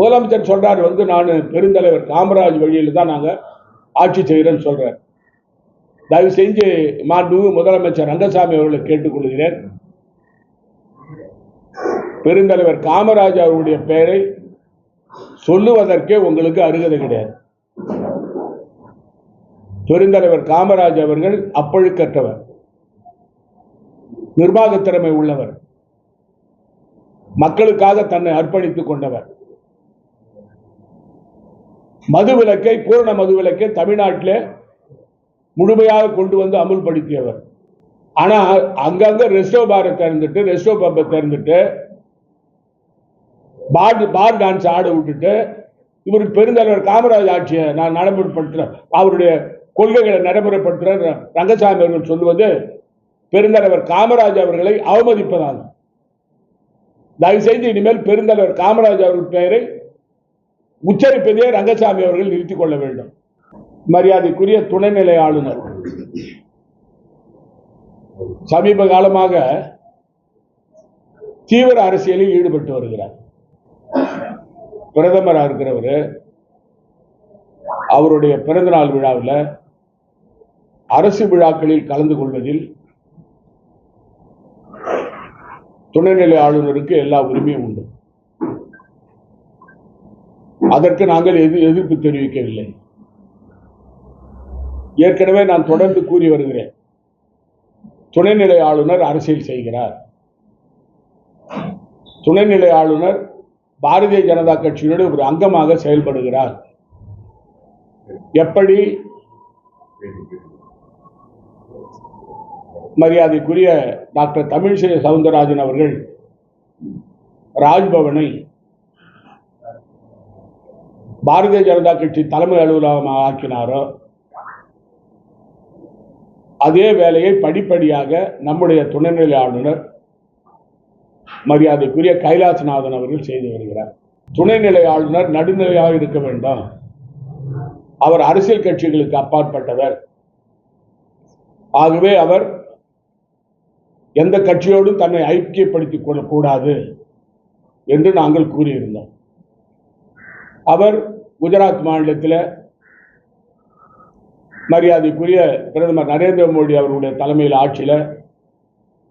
முதலமைச்சர் சொல்கிறார் வந்து நான் பெருந்தலைவர் காமராஜ் வழியில் தான் நாங்கள் ஆட்சி செய்கிறேன்னு சொல்றார். தயவு செஞ்சு மாண்பு முதலமைச்சர் ரங்கசாமி அவர்களை கேட்டுக்கொள்கிறேன். பெருந்தலைவர் காமராஜ் அவருடைய பெயரை சொல்லுவதற்கே உங்களுக்கு அருகதை கிடையாது. பெருந்தலைவர் காமராஜ் அவர்கள் அப்பழுக்கற்றவர் நிர்வாகத் திறமை உள்ளவர் மக்களுக்காக தன்னை அர்ப்பணித்துக் கொண்டவர். மதுவிலக்கை பூரண மதுவிலக்கை தமிழ்நாட்டிலே முழுமையாக கொண்டு வந்து அமுல்படுத்தியவர். ஆனால் அங்கங்கே ரெஸ்டோ பாரை திறந்துட்டு ரெஸ்டோ பப்பை திறந்துட்டு பார் பார் டான்ஸ் ஆட விட்டுட்டு இவர் பெருந்தலைவர் காமராஜ் ஆட்சியை நான் நடைமுறைப்படுத்துறேன் அவருடைய கொள்கைகளை நடைமுறைப்படுத்துறேன் ரங்கசாமி அவர்கள் சொல்லுவது பெருந்தலைவர் காமராஜ் அவர்களை அவமதிப்பதாகும். தயவு செய்து இனிமேல் பெருந்தலைவர் காமராஜ் அவர்கள் பெயரை உச்சரிப்பதே ரங்கசாமி அவர்கள் நிறுத்திக் கொள்ள வேண்டும். மரியாதைக்குரிய துணைநிலை ஆளுநர். சமீப காலமாக தீவிர அரசியலில் ஈடுபட்டு வருகிறார். பிரதமராக இருக்கிறவர். அவருடைய பிறந்தநாள் விழாவில் அரசு விழாக்களில் கலந்து கொள்வதில் துணைநிலை ஆளுநருக்கு எல்லா உரிமையும் உண்டு. அதற்கு நாங்கள் எது எதிர்ப்பு தெரிவிக்கவில்லை. ஏற்கனவே நான் தொடர்ந்து கூறி வருகிறேன். துணைநிலை ஆளுநர் அரசியல் செய்கிறார். துணைநிலை ஆளுநர் பாரதிய ஜனதா கட்சியினுடைய ஒரு அங்கமாக செயல்படுகிறார். எப்படி? மரியாதைக்குரிய டாக்டர் தமிழிசை சவுந்தரராஜன் அவர்கள் ராஜ்பவனை பாரதிய ஜனதா கட்சி தலைமை அலுவலகமாக ஆக்கினாரோ அதே வேலையை படிப்படியாக நம்முடைய துணைநிலை ஆளுநர் மரியாதைக்குரிய கைலாசநாதன் அவர்கள் செய்து வருகிறார். துணைநிலை ஆளுநர் நடுநிலையாக இருக்க வேண்டும். அவர் அரசியல் கட்சிகளுக்கு அப்பாற்பட்டவர். ஆகவே அவர் எந்த கட்சியோடும் தன்னை ஐக்கியப்படுத்திக் கொள்ளக்கூடாது என்று நாங்கள் கூறியிருந்தோம். அவர் குஜராத் மாநிலத்தில் மரியாதைக்குரிய பிரதமர் நரேந்திர மோடி அவர்களுடைய தலைமையில் ஆட்சியில்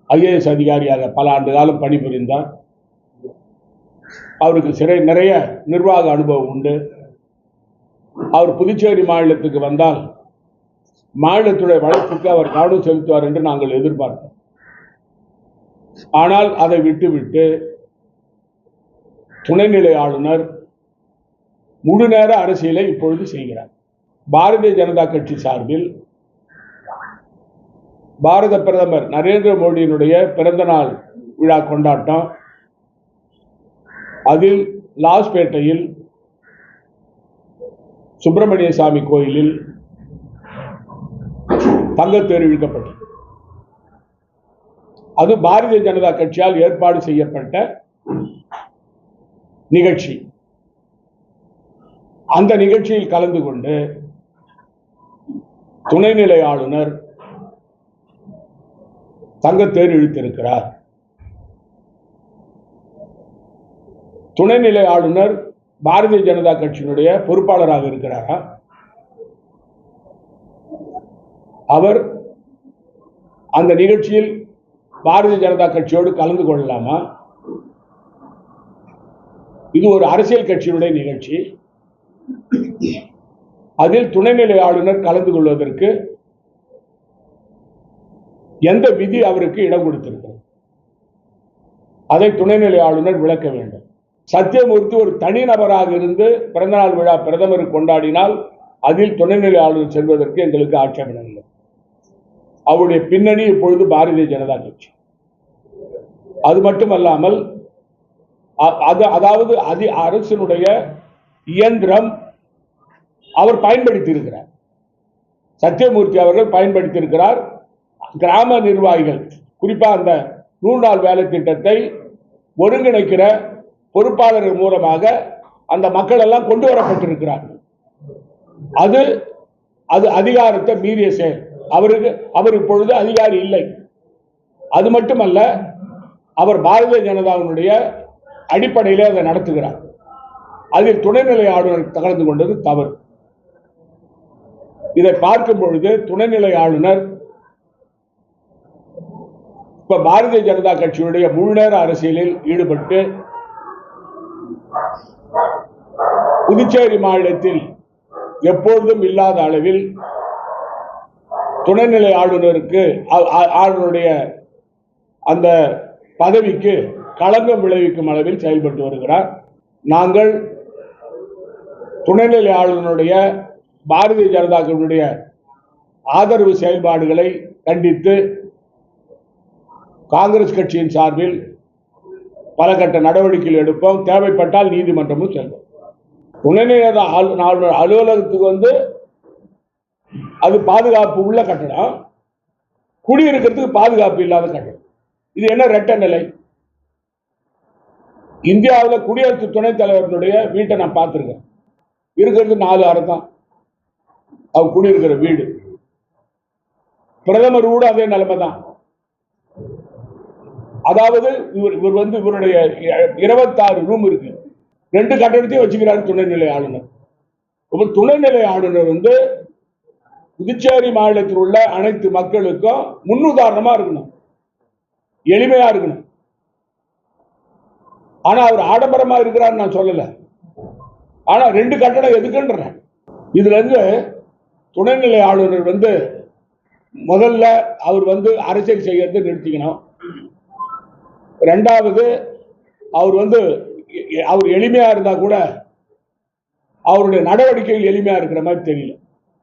ஐஏஎஸ் அதிகாரியாக பல ஆண்டு காலம் பணிபுரிந்தார். அவருக்கு சிறை நிறைய நிர்வாக அனுபவம் உண்டு. அவர் புதுச்சேரி மாநிலத்துக்கு வந்தால் மாநிலத்துடைய வளர்ச்சிக்கு அவர் கவனம் செலுத்துவார் என்று நாங்கள் எதிர்பார்த்தோம். ஆனால் அதை விட்டுவிட்டு துணைநிலை ஆளுநர் முழு நேர அரசியலை இப்பொழுது செய்கிறார். பாரதிய ஜனதா கட்சி சார்பில் பாரத பிரதமர் நரேந்திர மோடியினுடைய பிறந்த நாள் விழா கொண்டாட்டம். அதில் லாஸ்பேட்டையில் சுப்பிரமணிய சாமி கோயிலில் தங்கத்தேர் இழுக்கப்பட்டது அது பாரதிய ஜனதா கட்சியால் ஏற்பாடு செய்யப்பட்ட நிகழ்ச்சி. அந்த நிகழ்ச்சியில் கலந்து கொண்டு துணைநிலை ஆளுநர் தங்கத்தேர் இழுத்திருக்கிறார். துணைநிலை ஆளுநர் பாரதிய ஜனதா கட்சியினுடைய பொறுப்பாளராக இருக்கிறாரா? அவர் அந்த நிகழ்ச்சியில் பாரதிய ஜனதா கட்சியோடு கலந்து கொள்ளலாமா? இது ஒரு அரசியல் கட்சியினுடைய நிகழ்ச்சி. அதில் துணைநிலை ஆளுநர் கலந்து கொள்வதற்கு எந்த விதி அவருக்கு இடம் கொடுத்திருக்கிறது? அதை துணைநிலை ஆளுநர் விளக்க வேண்டும். சத்தியமூர்த்தி ஒரு தனிநபராக இருந்து பிறந்தநாள் விழா பிரதமர் கொண்டாடினால் அதில் துணைநிலை ஆளுநர் செல்வதற்கு எங்களுக்கு ஆட்சேபணம் இல்லை. அவருடைய பின்னணி இப்பொழுது பாரதிய ஜனதா கட்சி. அது மட்டுமல்லாமல் அது அதாவது அதி அரசினுடைய இயந்திரம் அவர் பயன்படுத்தி இருக்கிறார் சத்தியமூர்த்தி அவர்கள் பயன்படுத்தியிருக்கிறார். கிராம நிர்வாகிகள் குறிப்பாக அந்த நூறு நாள் வேலை திட்டத்தை ஒருங்கிணைக்கிற பொறுப்பாளர்கள் மூலமாக அந்த மக்கள் எல்லாம் கொண்டு வரப்பட்டிருக்கிறார்கள் அது அது அதிகாரத்தை மீறிய செயல். அவருக்கு அவர் இப்பொழுது அதிகாரி இல்லை. அது மட்டுமல்ல அவர் பாரதிய ஜனதாவினுடைய அடிப்படையிலே அதை நடத்துகிறார். அதில் துணைநிலை ஆளுநர் கலந்து கொண்டது தவறு. இதை பார்க்கும் பொழுது துணைநிலை ஆளுநர் இப்ப பாரதிய ஜனதா கட்சியுடைய முழுநேர அரசியலில் ஈடுபட்டு புதுச்சேரி மாநிலத்தில் எப்பொழுதும் இல்லாத அளவில் துணைநிலை ஆளுநருக்கு ஆ- ஆளுநருடைய அந்த பதவிக்கு களங்கம் விளைவிக்கும் அளவில் செயல்பட்டு வருகிறார். நாங்கள் துணைநிலை ஆளுநருடைய பாரதிய ஜனதா கட்சியுடைய ஆதரவு செயல்பாடுகளை கண்டித்து காங்கிரஸ் கட்சியின் சார்பில் பல கட்ட நடவடிக்கைகள் எடுப்போம். தேவைப்பட்டால் நீதிமன்றமும் செல்வோம். துணைநிலை ஆளுநர் அலுவலகத்துக்கு வந்து அது பாதுகாப்பு உள்ள கட்டடம். குடியிருக்கிறதுக்கு பாதுகாப்பு இல்லாத கட்டடம். இது என்ன ரெட்ட நிலை? இந்தியாவில் குடியரசு துணைத் தலைவர்களுடைய வீட்டை நான் பார்த்திருக்கேன். இருக்கிறது நாலு அறை தான் அவர் குடியிருக்கிற வீடு. பிரதமர் கூட அதே நிலைமை தான் அதாவது இவர் இவர் வந்து இவருடைய இருபத்தாறு ரூம் இருக்கு. ரெண்டு கட்டடத்தையும் வச்சுக்கிறாரு துணைநிலை ஆளுநர். இப்ப துணைநிலை ஆளுநர் வந்து புதுச்சேரி மாநிலத்தில் உள்ள அனைத்து மக்களுக்கும் முன்னுதாரணமா இருக்கணும். எளிமையா இருக்கணும். ஆனா அவர் ஆடம்பரமா இருக்கிறார் நான் சொல்லலை. ஆனா ரெண்டு கட்டடம் எதுக்குன்றேன். இதுல இருந்து துணைநிலை ஆளுநர் வந்து முதல்ல அவர் வந்து அரசியல் செய்யறது நிறுத்திக்கணும். ரெண்டாவது அவர் வந்து அவர் எளிமையா இருந்தா கூட அவருடைய நடவடிக்கைகள் எளிமையா இருக்கிற மாதிரி தெரியல.